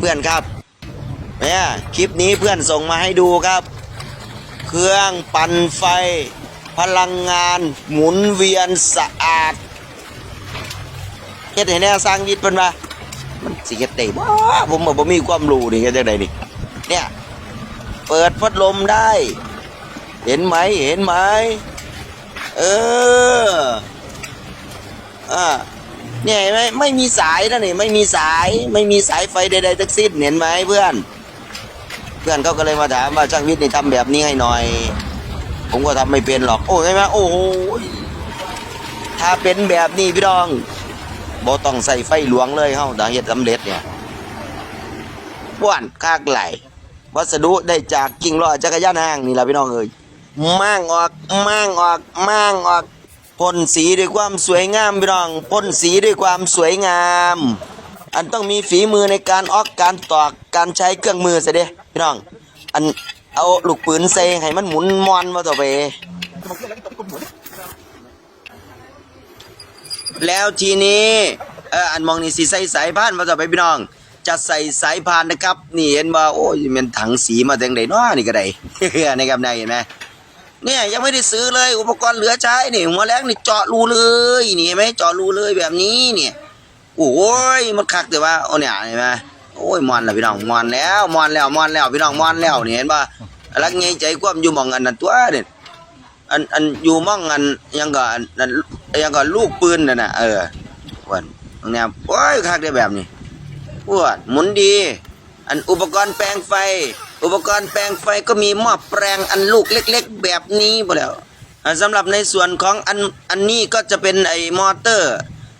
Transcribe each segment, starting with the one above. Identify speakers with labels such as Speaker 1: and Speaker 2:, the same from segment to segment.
Speaker 1: เพื่อนๆครับเนี่ยคลิปนี้เพื่อนส่งมาให้ดูครับ เครื่องปั่นไฟ พลังงานหมุนเวียนสะอาดเฮ็ดให้แน่สร้างวิทย์เพิ่นว่ามันสิเฮ็ดได้บ่ผมบ่บ่มีความรู้นี่เฮ็ดจังไดนี่เนี่ยเปิดพัดลมได้ เห็นไหมเห็นไหมเอออ่า เนี่ยไหมไม่มีสายนะนี่ไม่มีสายไม่มีสายไฟใดๆทั้งสิ้นเห็นไหมเพื่อน เพื่อนเขาก็เลยมาถามว่าช่างวิทย์นี่ทำแบบนี้ให้หน่อย ผมก็ทำไม่เป็นหรอก โอ้ยไหมโอ้โหถ้าเป็นแบบนี้พี่น้องบ่ต้องใส่ไฟหลวงเลยเฮาถ้าเฮ็ดสำเร็จเนี่ยป้วนคากไหลวัสดุได้จากกิ่งล้อจักรยานห้างนี่แหละพี่น้องเอ้ยมั่งออกมั่งออกมั่งออก พ่นสีด้วยความสวยงามพี่น้องพ่นสีด้วยความสวยงาม อันต้องมีฝีมือในการออกการตอกการใช้เครื่องมือซะเด้พี่น้อง อันเอาลูกปืนใส่ให้มันหมุนมอนมาต่อไปแล้วทีนี้เอออันมองนี่สิใส่สายพานมาต่อไปพี่น้อง จะใส่สายพานนะครับ นี่เห็นว่าโอ้ยมันถังสีมาแต่งไหนเนาะนี่ก็ได้นะครับนายเห็นไหม เนี่ยยังไม่ได้ซื้อเลยอุปกรณ์เหลือใช้นี่หัวแรงนี่เจาะรูเลยนี่เห็นไหมเจาะรูเลยแบบนี้เนี่ยโอ้ยมันคักแต่ว่าโอ้เนี่ยเห็นไหมโอ้ยมอนแล้วพี่น้องมอนแล้วมอนแล้วมอนแล้วพี่น้องมอนแล้วนี่เห็นป่ะรักไงใจความอยู่มองอันนั้นตัวเนี่ยอันอันอยู่หมองอันยังก็อันอันยังก็ลูกปืนน่ะนะเออวันเนี่ยโอ้ยคักได้แบบนี้ปวดหมุนดี อันอุปกรณ์แปลงไฟ อุปกรณ์แปลงไฟก็มีหม้อแปลงอันลูกเล็ก ๆ แบบนี้หมดแล้วอ่าสำหรับในส่วนของอันอันนี้ก็จะเป็นไอ้มอเตอร์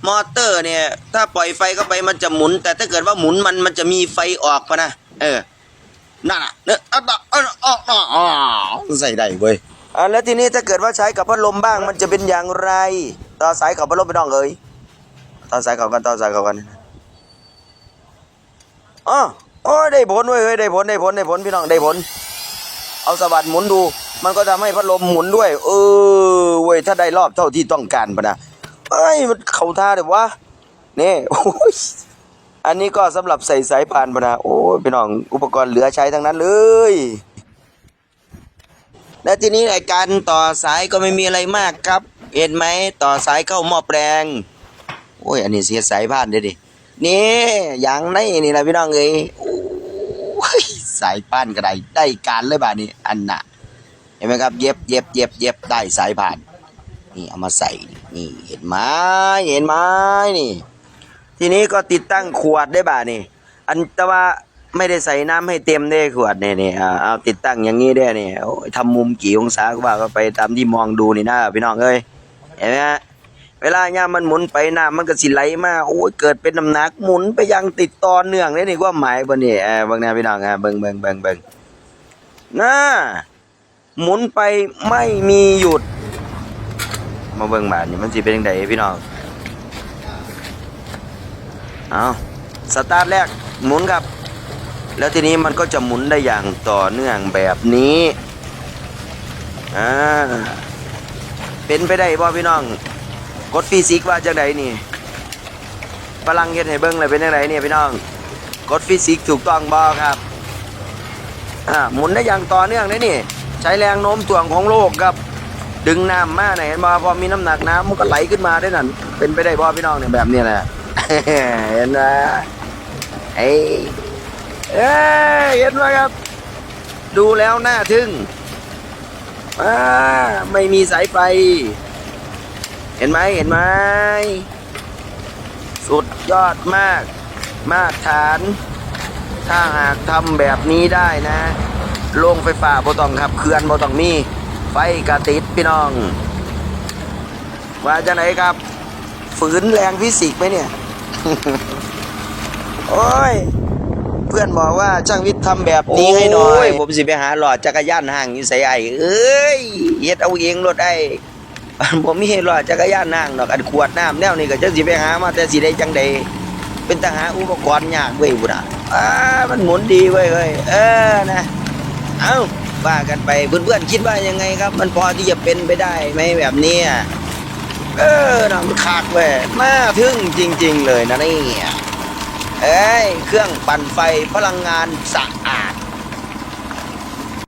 Speaker 1: มอเตอร์เนี่ย ถ้าปล่อยไฟเข้าไปมันจะหมุน แต่ถ้าเกิดว่าหมุนมันมันจะมีไฟออกปะนะเออนั่นน่ะเนอะอะอะอะอะอ่ใส่ได้เว้ยอ่าแล้วทีนี้ถ้าเกิดว่าใช้กับพัดลมบ้างมันจะเป็นอย่างไร ต่อสายกับพัดลมไปน้องเอ้ยต่อสายเขากันต่อสายเขากันอ๋อโอ้ ยได้ผลเว้ยเฮ้ยได้ผลได้ผลได้ผลพี่น้องได้ผล เอาสะบัดหมุนดู มันก็ทำให้พัดลมหมุนด้วย เออเว้ยถ้าได้รอบเท่าที่ต้องการปะนะเอ้ยมันเข่าท่าเดี๋ยววะนี่โอ้ยอันนี้ก็สำหรับใส่สายพานปะนะโอ้ยพี่น้องอุปกรณ์เหลือใช้ทั้งนั้นเลยและทีนี้ไอการต่อสายก็ไม่มีอะไรมากครับ เห็นไหมต่อสายเข้าหม้อแปลงโอ้ยอันนี้เสียสายพานเด้ดินี่อย่างในนี่นะพี่น้องเอ้ย สายพานก็ไดได้การเลยบานี้อันน่ะเห็นไหมครับ เย็บเย็บเย็บเย็บได้สายพาน นี่เอามาใส่นี่เห็นไหมเห็นไหมนี่ ทีนี้ก็ติดตั้งขวดได้บ่านี่อันแต่ว่าไม่ได้ใส่น้ำให้เต็มได้ขวดเนี่ยเนี่อ่าเอาติดตั้งอย่างนี้ได้เนี่ยทำมุมกี่องศาก็ว่าก็ไปตามที่มองดูนี่นะพี่น้องเอ้ยเห็นไหม เวลาเนี่ยมันหมุนไปน้ำมันก็สิไหลมาโอ้ยเกิดเป็นน้ำหนักหมุนไปยังติดต่อเนื่องเลยนี่ก็หมายบนนี่เออบางแนวพี่น้องฮะเบิ่งเบิ่งเบิ่งเบิ่งน่าหมุนไปไม่มีหยุด มาเบิ่งบาทนี่มันสิเป็นยังไงพี่น้องเอาสตาร์ทแรกหมุนครับ แล้วทีนี้มันก็จะหมุนได้อย่างต่อเนื่องแบบนี้อ่าเป็นไปได้บ่พี่น้อง กดฟิสิกส์ว่าจังไดนี่พลังเฮ็ดให้เบิ่งเลยเป็นจังไดเนี่ยพี่น้อง กดฟิสิกส์ถูกต้องบ่ครับอ่าหมุนได้อย่างต่อเนื่องเลยนี่ ใช้แรงโน้มถ่วงของโลกครับ ดึงน้ำมาเนี่ยเห็นบ่พอมีน้ำหนักน้ำมันก็ไหลขึ้นมาได้นั่นเป็นไปได้บ่พี่น้องเนี่ยแบบนี้แหละเห็นไหมไอ้เอ้ยเห็นไหมครับ ดูแล้วน่าทึ่งอ่าไม่มีสายไฟ ห็นไหมเห็นไหมสุดยอดมาก มาตรฐาน ถ้าหากทำแบบนี้ได้นะโรงไฟฟ้าบ่ต้องขับเคลื่อนบ่ต้องมี ไฟกระติดพี่น้อง ว่าจะไหนครับ ฝืนแรงฟิสิกส์ไหมเนี่ย โอ้ย เพื่อนบอกว่าช่างวิทย์ทำแบบนี้ให้หน่อย ผมสิไปหาหลอดจักรยานห่างอยู่ใส่ไอ้เอ้ยเฮ็ดเอาเองรถไอ้ ผมมีหลอจักรยานห่างดอกอันขวดน้ำแนวนี้ก็จะสิไปหามาแต่สิได้จังใดเป็นทหารอุปกรณ์ยากเว้ยบุญอะอ่ามันหมุนดีเว้ยเว้ยเออนะเอ้าว่ากันไปเพื่อนๆคิดว่ายังไงครับ มันพอที่จะเป็นไปได้ไหมแบบนี้เออนะมันขาดเว้ยน่าทึ่งจริง ๆ เลยนะนี่เอ้ยเครื่องปั่นไฟพลังงานสะอาด